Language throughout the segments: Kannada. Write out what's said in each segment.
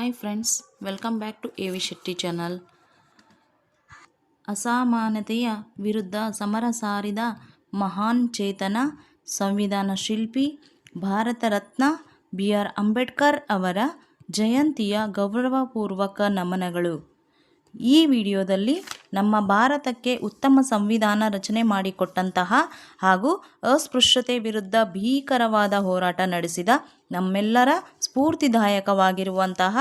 Hi friends welcome back to A V Shetty channel ಅಸಾಮಾನ್ಯತೆಯ ವಿರುದ್ಧ ಸಮರ ಸಾರಿದ ಮಹಾನ್ ಚೇತನ, ಸಂವಿಧಾನ ಶಿಲ್ಪಿ, ಭಾರತ ರತ್ನ ಬಿ ಆರ್ ಅಂಬೇಡ್ಕರ್ ಅವರ ಜಯಂತಿಯ ಗೌರವಪೂರ್ವಕ ನಮನಗಳು. ಈ ವಿಡಿಯೋದಲ್ಲಿ ನಮ್ಮ ಭಾರತಕ್ಕೆ ಉತ್ತಮ ಸಂವಿಧಾನ ರಚನೆ ಮಾಡಿಕೊಟ್ಟಂತಹ ಹಾಗೂ ಅಸ್ಪೃಶ್ಯತೆ ವಿರುದ್ಧ ಭೀಕರವಾದ ಹೋರಾಟ ನಡೆಸಿದ ನಮ್ಮೆಲ್ಲರ ಸ್ಫೂರ್ತಿದಾಯಕವಾಗಿರುವಂತಹ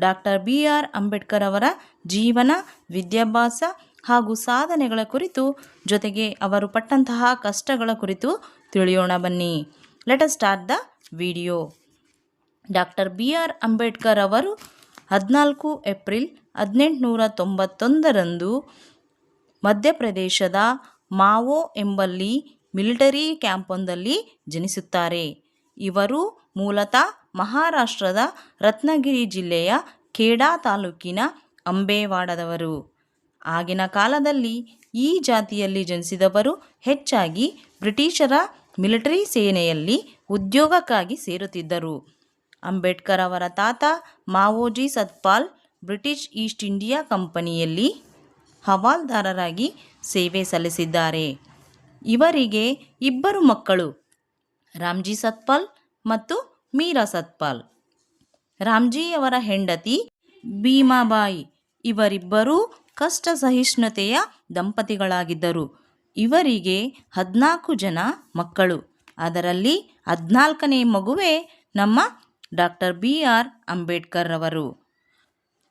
ಡಾಕ್ಟರ್ ಬಿ ಆರ್ ಅಂಬೇಡ್ಕರ್ ಅವರ ಜೀವನ, ವಿದ್ಯಾಭ್ಯಾಸ ಹಾಗೂ ಸಾಧನೆಗಳ ಕುರಿತು ಜೊತೆಗೆ ಅವರು ಪಟ್ಟಂತಹ ಕಷ್ಟಗಳ ಕುರಿತು ತಿಳಿಯೋಣ ಬನ್ನಿ. Let us start the video doctor B R Ambedkar ಅವರು ಹದಿನಾಲ್ಕು ಏಪ್ರಿಲ್ ಹದಿನೆಂಟುನೂರ ತೊಂಬತ್ತೊಂದರಂದು ಮಧ್ಯಪ್ರದೇಶದ ಮಾವೋ ಎಂಬಲ್ಲಿ ಮಿಲಿಟರಿ ಕ್ಯಾಂಪೊಂದಲ್ಲಿ ಜನಿಸುತ್ತಾರೆ. ಇವರು ಮೂಲತಃ ಮಹಾರಾಷ್ಟ್ರದ ರತ್ನಗಿರಿ ಜಿಲ್ಲೆಯ ಖೇಡಾ ತಾಲೂಕಿನ ಅಂಬೇವಾಡದವರು. ಆಗಿನ ಕಾಲದಲ್ಲಿ ಈ ಜಾತಿಯಲ್ಲಿ ಜನಿಸಿದವರು ಹೆಚ್ಚಾಗಿ ಬ್ರಿಟಿಷರ ಮಿಲಿಟರಿ ಸೇನೆಯಲ್ಲಿ ಉದ್ಯೋಗಕ್ಕಾಗಿ ಸೇರುತ್ತಿದ್ದರು. ಅಂಬೇಡ್ಕರ್ ಅವರ ತಾತ Mavoji Satpal British East India ಕಂಪನಿಯಲ್ಲಿ ಹವಾಲ್ದಾರರಾಗಿ ಸೇವೆ ಸಲ್ಲಿಸಿದ್ದಾರೆ. ಇವರಿಗೆ ಇಬ್ಬರು ಮಕ್ಕಳು ರಾಮ್ಜಿ ಸತ್ಪಾಲ್ ಮತ್ತು ಮೀರಾ ಸತ್ಪಾಲ್. ರಾಮ್ಜಿಯವರ ಹೆಂಡತಿ ಭೀಮಾಬಾಯಿ. ಇವರಿಬ್ಬರೂ ಕಷ್ಟ ಸಹಿಷ್ಣುತೆಯ ದಂಪತಿಗಳಾಗಿದ್ದರು. ಇವರಿಗೆ ಹದಿನಾಲ್ಕು ಜನ ಮಕ್ಕಳು. ಅದರಲ್ಲಿ ಹದಿನಾಲ್ಕನೇ ಮಗುವೇ ನಮ್ಮ ಡಾಕ್ಟರ್ ಬಿ ಆರ್ ಅಂಬೇಡ್ಕರ್ ರವರು.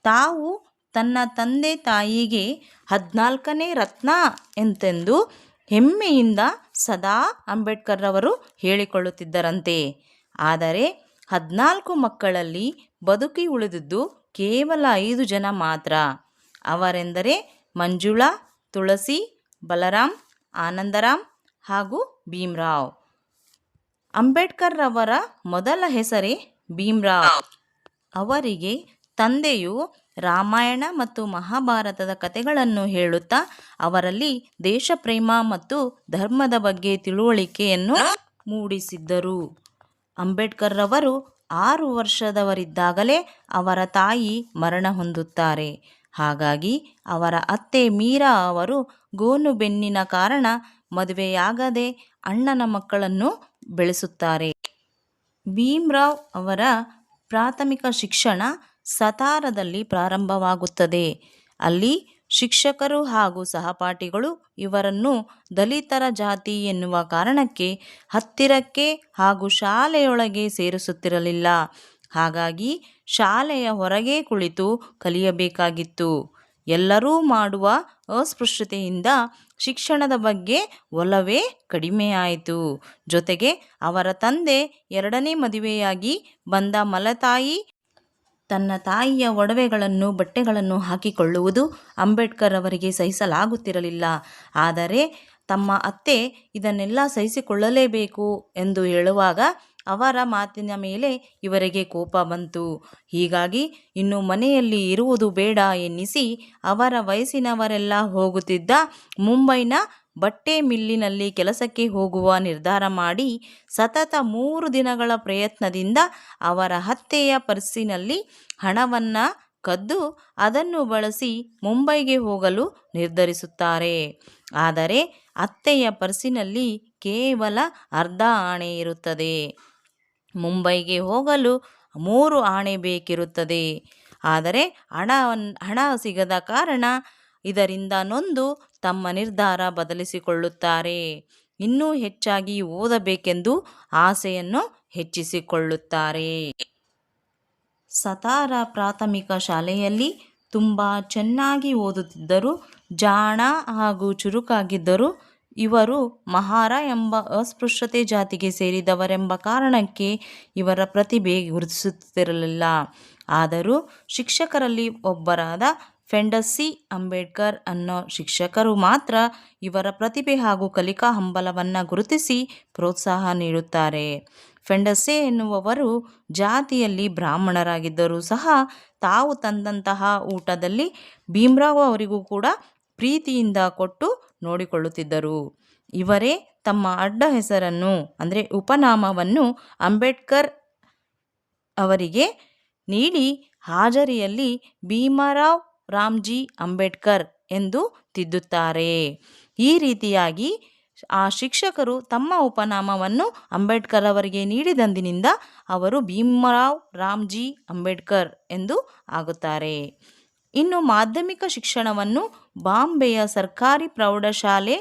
ತಾವು ತನ್ನ ತಂದೆ ತಾಯಿಗೆ ಹದಿನಾಲ್ಕನೇ ರತ್ನ ಎಂತೆಂದು ಹೆಮ್ಮೆಯಿಂದ ಸದಾ ಅಂಬೇಡ್ಕರ್ ಅವರು ಹೇಳಿಕೊಳ್ಳುತ್ತಿದ್ದರಂತೆ. ಆದರೆ ಹದಿನಾಲ್ಕು ಮಕ್ಕಳಲ್ಲಿ ಬದುಕಿ ಉಳಿದಿದ್ದು ಕೇವಲ ಐದು ಜನ ಮಾತ್ರ. ಅವರೆಂದರೆ ಮಂಜುಳಾ, ತುಳಸಿ ಬಲರಾಮ್ ಆನಂದರಾಮ್ ಹಾಗೂ ಭೀಮ್ರಾವ್. ಅಂಬೇಡ್ಕರ್ ರವರ ಮೊದಲ ಹೆಸರೇ ಭೀಮ್ರಾವ್. ಅವರಿಗೆ ತಂದೆಯು ರಾಮಾಯಣ ಮತ್ತು ಮಹಾಭಾರತದ ಕಥೆಗಳನ್ನು ಹೇಳುತ್ತಾ ಅವರಲ್ಲಿ ದೇಶಪ್ರೇಮ ಮತ್ತು ಧರ್ಮದ ಬಗ್ಗೆ ತಿಳುವಳಿಕೆಯನ್ನು ಮೂಡಿಸಿದ್ದರು. ಅಂಬೇಡ್ಕರ್ ರವರು ಆರು ವರ್ಷದವರಿದ್ದಾಗಲೇ ಅವರ ತಾಯಿ ಮರಣ ಹೊಂದುತ್ತಾರೆ. ಹಾಗಾಗಿ ಅವರ ಅತ್ತೆ ಮೀರಾ ಅವರು ಗೋನು ಬೆನ್ನಿನ ಕಾರಣ ಮದುವೆಯಾಗದೆ ಅಣ್ಣನ ಮಕ್ಕಳನ್ನು ಬೆಳೆಸುತ್ತಾರೆ. ಭೀಮ್ರಾವ್ ಅವರ ಪ್ರಾಥಮಿಕ ಶಿಕ್ಷಣ ಸತಾರದಲ್ಲಿ ಪ್ರಾರಂಭವಾಗುತ್ತದೆ. ಅಲ್ಲಿ ಶಿಕ್ಷಕರು ಹಾಗೂ ಸಹಪಾಠಿಗಳು ಇವರನ್ನು ದಲಿತರ ಜಾತಿ ಎನ್ನುವ ಕಾರಣಕ್ಕೆ ಹತ್ತಿರಕ್ಕೆ ಹಾಗೂ ಶಾಲೆಯೊಳಗೆ ಸೇರಿಸುತ್ತಿರಲಿಲ್ಲ. ಹಾಗಾಗಿ ಶಾಲೆಯ ಹೊರಗೆ ಕುಳಿತು ಕಲಿಯಬೇಕಾಗಿತ್ತು. ಎಲ್ಲರೂ ಮಾಡುವ ಅಸ್ಪೃಶ್ಯತೆಯಿಂದ ಶಿಕ್ಷಣದ ಬಗ್ಗೆ ಒಲವೇ ಕಡಿಮೆಯಾಯಿತು. ಜೊತೆಗೆ ಅವರ ತಂದೆ ಎರಡನೇ ಮದುವೆಯಾಗಿ ಬಂದ ಮಲತಾಯಿ ತನ್ನ ತಾಯಿಯ ಒಡವೆಗಳನ್ನು, ಬಟ್ಟೆಗಳನ್ನು ಹಾಕಿಕೊಳ್ಳುವುದು ಅಂಬೇಡ್ಕರ್ ಅವರಿಗೆ ಸಹಿಸಲಾಗುತ್ತಿರಲಿಲ್ಲ. ಆದರೆ ತಮ್ಮ ಅತ್ತೆ ಇದನ್ನೆಲ್ಲ ಸಹಿಸಿಕೊಳ್ಳಲೇಬೇಕು ಎಂದು ಹೇಳುವಾಗ ಅವರ ಮಾತಿನ ಮೇಲೆ ಇವರಿಗೆ ಕೋಪ ಬಂತು. ಹೀಗಾಗಿ ಇನ್ನು ಮನೆಯಲ್ಲಿ ಇರುವುದು ಬೇಡ ಎನ್ನಿಸಿ ಅವರ ವಯಸ್ಸಿನವರೆಲ್ಲ ಹೋಗುತ್ತಿದ್ದ ಮುಂಬೈನ ಬಟ್ಟೆ ಮಿಲ್ಲಿನಲ್ಲಿ ಕೆಲಸಕ್ಕೆ ಹೋಗುವ ನಿರ್ಧಾರ ಮಾಡಿ ಸತತ ಮೂರು ದಿನಗಳ ಪ್ರಯತ್ನದಿಂದ ಅವರ ಹತ್ತೆಯ ಪರ್ಸಿನಲ್ಲಿ ಹಣವನ್ನು ಕದ್ದು ಅದನ್ನು ಬಳಸಿ ಮುಂಬೈಗೆ ಹೋಗಲು ನಿರ್ಧರಿಸುತ್ತಾರೆ. ಆದರೆ ಅತ್ತೆಯ ಪರ್ಸಿನಲ್ಲಿ ಕೇವಲ ಅರ್ಧ ಆಣೆ ಇರುತ್ತದೆ. ಮುಂಬೈಗೆ ಹೋಗಲು ಮೂರು ಆಣೆ ಬೇಕಿರುತ್ತದೆ. ಆದರೆ ಹಣ ಹಣ ಸಿಗದ ಕಾರಣ ಇದರಿಂದ ನೊಂದು ತಮ್ಮ ನಿರ್ಧಾರ ಬದಲಿಸಿಕೊಳ್ಳುತ್ತಾರೆ. ಇನ್ನೂ ಹೆಚ್ಚಾಗಿ ಓದಬೇಕೆಂದು ಆಸೆಯನ್ನು ಹೆಚ್ಚಿಸಿಕೊಳ್ಳುತ್ತಾರೆ. ಸತಾರ ಪ್ರಾಥಮಿಕ ಶಾಲೆಯಲ್ಲಿ ತುಂಬ ಚೆನ್ನಾಗಿ ಓದುತ್ತಿದ್ದರು ಜಾಣ ಹಾಗೂ ಚುರುಕಾಗಿದ್ದರು ಇವರು ಮಹಾರ ಎಂಬ ಅಸ್ಪೃಶ್ಯತೆ ಜಾತಿಗೆ ಸೇರಿದವರೆಂಬ ಕಾರಣಕ್ಕೆ ಇವರ ಪ್ರತಿಭೆ ಗುರುತಿಸುತ್ತಿರಲಿಲ್ಲ. ಆದರೂ ಶಿಕ್ಷಕರಲ್ಲಿ ಒಬ್ಬರಾದ ಫೆಂಡಸ್ಸಿ, ಅಂಬೇಡ್ಕರ್ ಅನ್ನೋ ಶಿಕ್ಷಕರು ಮಾತ್ರ ಇವರ ಪ್ರತಿಭೆ ಹಾಗೂ ಕಲಿಕಾ ಹಂಬಲವನ್ನು ಗುರುತಿಸಿ ಪ್ರೋತ್ಸಾಹ ನೀಡುತ್ತಾರೆ. ಫೆಂಡಸ್ಸೆ ಎನ್ನುವವರು ಜಾತಿಯಲ್ಲಿ ಬ್ರಾಹ್ಮಣರಾಗಿದ್ದರೂ ಸಹ ತಾವು ತಂದಂತಹ ಊಟದಲ್ಲಿ ಭೀಮ್ರಾವ್ ಅವರಿಗೂ ಕೂಡ ಪ್ರೀತಿಯಿಂದ ಕೊಟ್ಟು ನೋಡಿಕೊಳ್ಳುತ್ತಿದ್ದರು. ಇವರೇ ತಮ್ಮ ಅಡ್ಡ ಹೆಸರನ್ನು, ಅಂದರೆ ಉಪನಾಮವನ್ನು ಅಂಬೇಡ್ಕರ್ ಅವರಿಗೆ ನೀಡಿ ಹಾಜರಿಯಲ್ಲಿ ಭೀಮರಾವ್ ರಾಮ್ಜಿ ಅಂಬೇಡ್ಕರ್ ಎಂದು ತಿದ್ದುತ್ತಾರೆ. ಈ ರೀತಿಯಾಗಿ ಆ ಶಿಕ್ಷಕರು ತಮ್ಮ ಉಪನಾಮವನ್ನು ಅಂಬೇಡ್ಕರ್ ಅವರಿಗೆ ನೀಡಿದಂದಿನಿಂದ ಅವರು ಭೀಮರಾವ್ ರಾಮ್ಜಿ ಅಂಬೇಡ್ಕರ್ ಎಂದು ಆಗುತ್ತಾರೆ. ಇನ್ನು ಮಾಧ್ಯಮಿಕ ಶಿಕ್ಷಣವನ್ನು ಬಾಂಬೆಯ ಸರ್ಕಾರಿ ಪ್ರೌಢಶಾಲೆ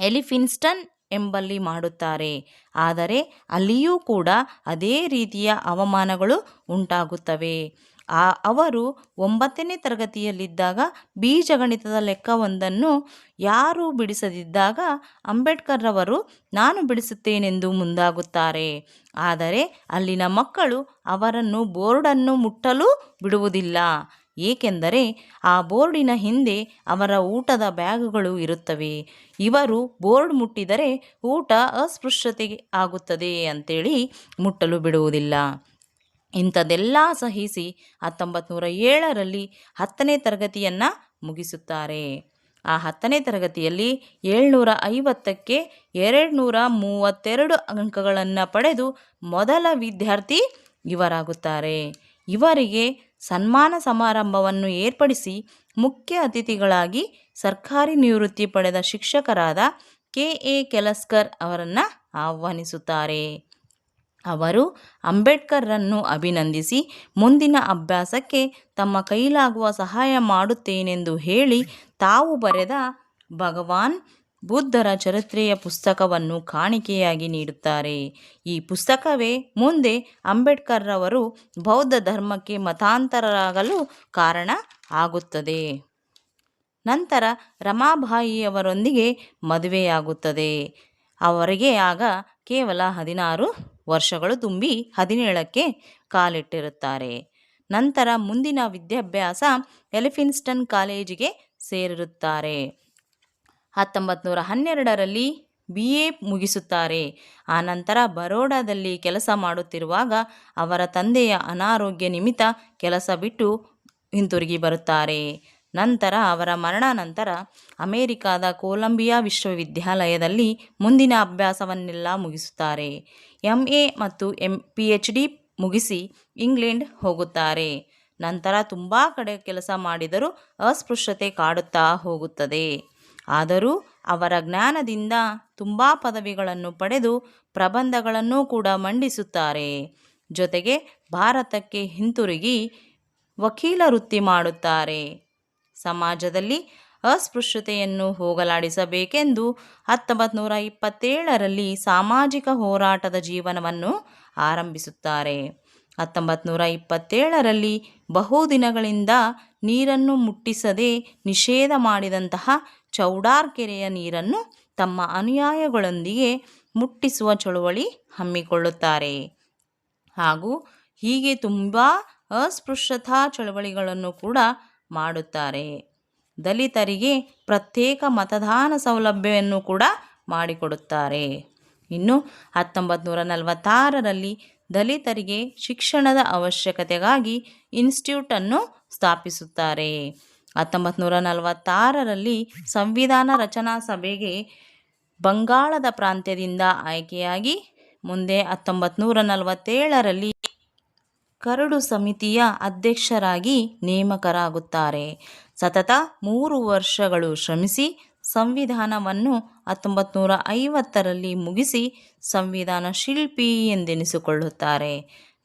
ಎಲಿಫಿನ್ಸ್ಟನ್ ಎಂಬಲ್ಲಿ ಮಾಡುತ್ತಾರೆ. ಆದರೆ ಅಲ್ಲಿಯೂ ಕೂಡ ಅದೇ ರೀತಿಯ ಅವಮಾನಗಳು ಉಂಟಾಗುತ್ತವೆ. ಆ, ಅವರು ಒಂಬತ್ತನೇ ತರಗತಿಯಲ್ಲಿದ್ದಾಗ ಬೀಜಗಣಿತದ ಲೆಕ್ಕವೊಂದನ್ನು ಯಾರೂ ಬಿಡಿಸದಿದ್ದಾಗ ಅಂಬೇಡ್ಕರ್ ಅವರು ನಾನು ಬಿಡಿಸುತ್ತೇನೆಂದು ಮುಂದಾಗುತ್ತಾರೆ. ಆದರೆ ಅಲ್ಲಿನ ಮಕ್ಕಳು ಅವರನ್ನು ಬೋರ್ಡನ್ನು ಮುಟ್ಟಲು ಬಿಡುವುದಿಲ್ಲ. ಏಕೆಂದರೆ ಆ ಬೋರ್ಡಿನ ಹಿಂದೆ ಅವರ ಊಟದ ಬ್ಯಾಗುಗಳು ಇರುತ್ತವೆ. ಇವರು ಬೋರ್ಡ್ ಮುಟ್ಟಿದರೆ ಊಟ ಅಸ್ಪೃಶ್ಯತೆ ಆಗುತ್ತದೆ ಅಂತೇಳಿ ಮುಟ್ಟಲು ಬಿಡುವುದಿಲ್ಲ. ಇಂಥದ್ದೆಲ್ಲ ಸಹಿಸಿ ಹತ್ತೊಂಬತ್ತು ನೂರ ಏಳರಲ್ಲಿ ಹತ್ತನೇ ತರಗತಿಯನ್ನು ಮುಗಿಸುತ್ತಾರೆ. ಆ ಹತ್ತನೇ ತರಗತಿಯಲ್ಲಿ ಏಳ್ನೂರ ಐವತ್ತಕ್ಕೆ ಎರಡು ನೂರ ಮೂವತ್ತೆರಡು ಅಂಕಗಳನ್ನು ಪಡೆದು ಮೊದಲ ವಿದ್ಯಾರ್ಥಿ ಇವರಾಗುತ್ತಾರೆ. ಇವರಿಗೆ ಸನ್ಮಾನ ಸಮಾರಂಭವನ್ನು ಏರ್ಪಡಿಸಿ ಮುಖ್ಯ ಅತಿಥಿಗಳಾಗಿ ಸರ್ಕಾರಿ ನಿವೃತ್ತಿ ಪಡೆದ ಶಿಕ್ಷಕರಾದ ಕೆ ಎ ಕೆಲಸ್ಕರ್ ಅವರನ್ನು ಆಹ್ವಾನಿಸುತ್ತಾರೆ. ಅವರು ಅಂಬೇಡ್ಕರ್ರನ್ನು ಅಭಿನಂದಿಸಿ, ಮುಂದಿನ ಅಭ್ಯಾಸಕ್ಕೆ ತಮ್ಮ ಕೈಲಾಗುವ ಸಹಾಯ ಮಾಡುತ್ತೇನೆಂದು ಹೇಳಿ ತಾವು ಬರೆದ ಭಗವಾನ್ ಬುದ್ಧರ ಚರಿತ್ರೆಯ ಪುಸ್ತಕವನ್ನು ಕಾಣಿಕೆಯಾಗಿ ನೀಡುತ್ತಾರೆ. ಈ ಪುಸ್ತಕವೇ ಮುಂದೆ ಅಂಬೇಡ್ಕರ್ರವರು ಬೌದ್ಧ ಧರ್ಮಕ್ಕೆ ಮತಾಂತರರಾಗಲು ಕಾರಣ ಆಗುತ್ತದೆ. ನಂತರ ರಮಾಬಾಯಿಯವರೊಂದಿಗೆ ಮದುವೆಯಾಗುತ್ತದೆ. ಅವರಿಗೆ ಆಗ ಕೇವಲ ಹದಿನಾರು ವರ್ಷಗಳು ತುಂಬಿ ಹದಿನೇಳಕ್ಕೆ ಕಾಲಿಟ್ಟಿರುತ್ತಾರೆ. ನಂತರ ಮುಂದಿನ ವಿದ್ಯಾಭ್ಯಾಸ ಎಲಿಫಿನ್ಸ್ಟನ್ ಕಾಲೇಜಿಗೆ ಸೇರಿರುತ್ತಾರೆ. ಹತ್ತೊಂಬತ್ತು ನೂರ ಹನ್ನೆರಡರಲ್ಲಿ ಬಿ ಎ ಮುಗಿಸುತ್ತಾರೆ. ಆನಂತರ ಬರೋಡಾದಲ್ಲಿ ಕೆಲಸ ಮಾಡುತ್ತಿರುವಾಗ ಅವರ ತಂದೆಯ ಅನಾರೋಗ್ಯ ನಿಮಿತ್ತ ಕೆಲಸ ಬಿಟ್ಟು ಹಿಂತಿರುಗಿ ಬರುತ್ತಾರೆ. ನಂತರ ಅವರ ಮರಣ ನಂತರ ಅಮೇರಿಕಾದ ಕೊಲಂಬಿಯಾ ವಿಶ್ವವಿದ್ಯಾಲಯದಲ್ಲಿ ಮುಂದಿನ ಅಭ್ಯಾಸವನ್ನೆಲ್ಲ ಮುಗಿಸುತ್ತಾರೆ. ಎಂ ಎ ಮತ್ತು ಎಂ ಪಿ ಎಚ್ ಡಿ ಮುಗಿಸಿ ಇಂಗ್ಲೆಂಡ್ ಹೋಗುತ್ತಾರೆ. ನಂತರ ತುಂಬ ಕಡೆ ಕೆಲಸ ಮಾಡಿದರೂ ಅಸ್ಪೃಶ್ಯತೆ ಕಾಡುತ್ತಾ ಹೋಗುತ್ತದೆ. ಆದರೂ ಅವರ ಜ್ಞಾನದಿಂದ ತುಂಬ ಪದವಿಗಳನ್ನು ಪಡೆದು ಪ್ರಬಂಧಗಳನ್ನು ಕೂಡ ಮಂಡಿಸುತ್ತಾರೆ. ಜೊತೆಗೆ ಭಾರತಕ್ಕೆ ಹಿಂತಿರುಗಿ ವಕೀಲ ವೃತ್ತಿ ಮಾಡುತ್ತಾರೆ. ಸಮಾಜದಲ್ಲಿ ಅಸ್ಪೃಶ್ಯತೆಯನ್ನು ಹೋಗಲಾಡಿಸಬೇಕೆಂದು ಹತ್ತೊಂಬತ್ತು ನೂರ ಇಪ್ಪತ್ತೇಳರಲ್ಲಿ ಸಾಮಾಜಿಕ ಹೋರಾಟದ ಜೀವನವನ್ನು ಆರಂಭಿಸುತ್ತಾರೆ. ಹತ್ತೊಂಬತ್ತು ನೂರ ಇಪ್ಪತ್ತೇಳರಲ್ಲಿ ಬಹುದಿನಗಳಿಂದ ನೀರನ್ನು ಮುಟ್ಟಿಸದೆ ನಿಷೇಧ ಮಾಡಿದಂತಹ ಚೌಡಾರ್ ಕೆರೆಯ ನೀರನ್ನು ತಮ್ಮ ಅನುಯಾಯಗಳೊಂದಿಗೆ ಮುಟ್ಟಿಸುವ ಚಳುವಳಿ ಹಮ್ಮಿಕೊಳ್ಳುತ್ತಾರೆ. ಹಾಗೂ ಹೀಗೆ ತುಂಬ ಅಸ್ಪೃಶ್ಯತಾ ಚಳವಳಿಗಳನ್ನು ಕೂಡ ಮಾಡುತ್ತಾರೆ. ದಲಿತರಿಗೆ ಪ್ರತ್ಯೇಕ ಮತದಾನ ಸೌಲಭ್ಯವನ್ನು ಕೂಡ ಮಾಡಿಕೊಡುತ್ತಾರೆ. ಇನ್ನು ಹತ್ತೊಂಬತ್ತು ನೂರ ನಲವತ್ತಾರರಲ್ಲಿ ದಲಿತರಿಗೆ ಶಿಕ್ಷಣದ ಅವಶ್ಯಕತೆಗಾಗಿ ಇನ್ಸ್ಟಿಟ್ಯೂಟನ್ನು ಸ್ಥಾಪಿಸುತ್ತಾರೆ. ಹತ್ತೊಂಬತ್ತು ನೂರ ನಲವತ್ತಾರರಲ್ಲಿ ಸಂವಿಧಾನ ರಚನಾ ಸಭೆಗೆ ಬಂಗಾಳದ ಪ್ರಾಂತ್ಯದಿಂದ ಆಯ್ಕೆಯಾಗಿ ಮುಂದೆ ಹತ್ತೊಂಬತ್ತು ನೂರ ನಲವತ್ತೇಳರಲ್ಲಿ ಕರಡು ಸಮಿತಿಯ ಅಧ್ಯಕ್ಷರಾಗಿ ನೇಮಕರಾಗುತ್ತಾರೆ. ಸತತ ಮೂರು ವರ್ಷಗಳು ಶ್ರಮಿಸಿ ಸಂವಿಧಾನವನ್ನು ಹತ್ತೊಂಬತ್ತು ನೂರ ಐವತ್ತರಲ್ಲಿ ಮುಗಿಸಿ ಸಂವಿಧಾನ ಶಿಲ್ಪಿ ಎಂದೆನಿಸಿಕೊಳ್ಳುತ್ತಾರೆ.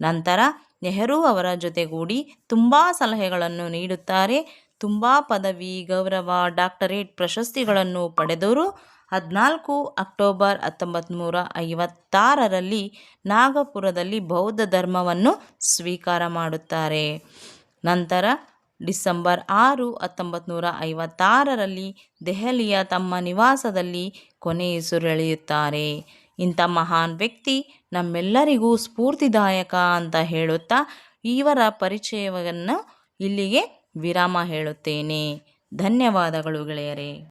ನಂತರ ನೆಹರು ಅವರ ಜೊತೆಗೂಡಿ ತುಂಬ ಸಲಹೆಗಳನ್ನು ನೀಡುತ್ತಾರೆ. ತುಂಬ ಪದವಿ, ಗೌರವ, ಡಾಕ್ಟರೇಟ್ ಪ್ರಶಸ್ತಿಗಳನ್ನು ಪಡೆದವರು ಹದಿನಾಲ್ಕು ಅಕ್ಟೋಬರ್ ಹತ್ತೊಂಬತ್ತು ನೂರ ಐವತ್ತಾರರಲ್ಲಿ ನಾಗಪುರದಲ್ಲಿ ಬೌದ್ಧ ಧರ್ಮವನ್ನು ಸ್ವೀಕಾರ ಮಾಡುತ್ತಾರೆ. ನಂತರ ಡಿಸೆಂಬರ್ ಆರು ಹತ್ತೊಂಬತ್ತು ನೂರ ಐವತ್ತಾರರಲ್ಲಿ ದೆಹಲಿಯ ತಮ್ಮ ನಿವಾಸದಲ್ಲಿ ಕೊನೆಯುಸಿರೆಳೆಯುತ್ತಾರೆ ಇಂಥ ಮಹಾನ್ ವ್ಯಕ್ತಿ ನಮ್ಮೆಲ್ಲರಿಗೂ ಸ್ಫೂರ್ತಿದಾಯಕ ಅಂತ ಹೇಳುತ್ತಾ ಇವರ ಪರಿಚಯವನ್ನು ಇಲ್ಲಿಗೆ ವಿರಾಮ ಹೇಳುತ್ತೇನೆ. ಧನ್ಯವಾದಗಳು ಗೆಳೆಯರೇ.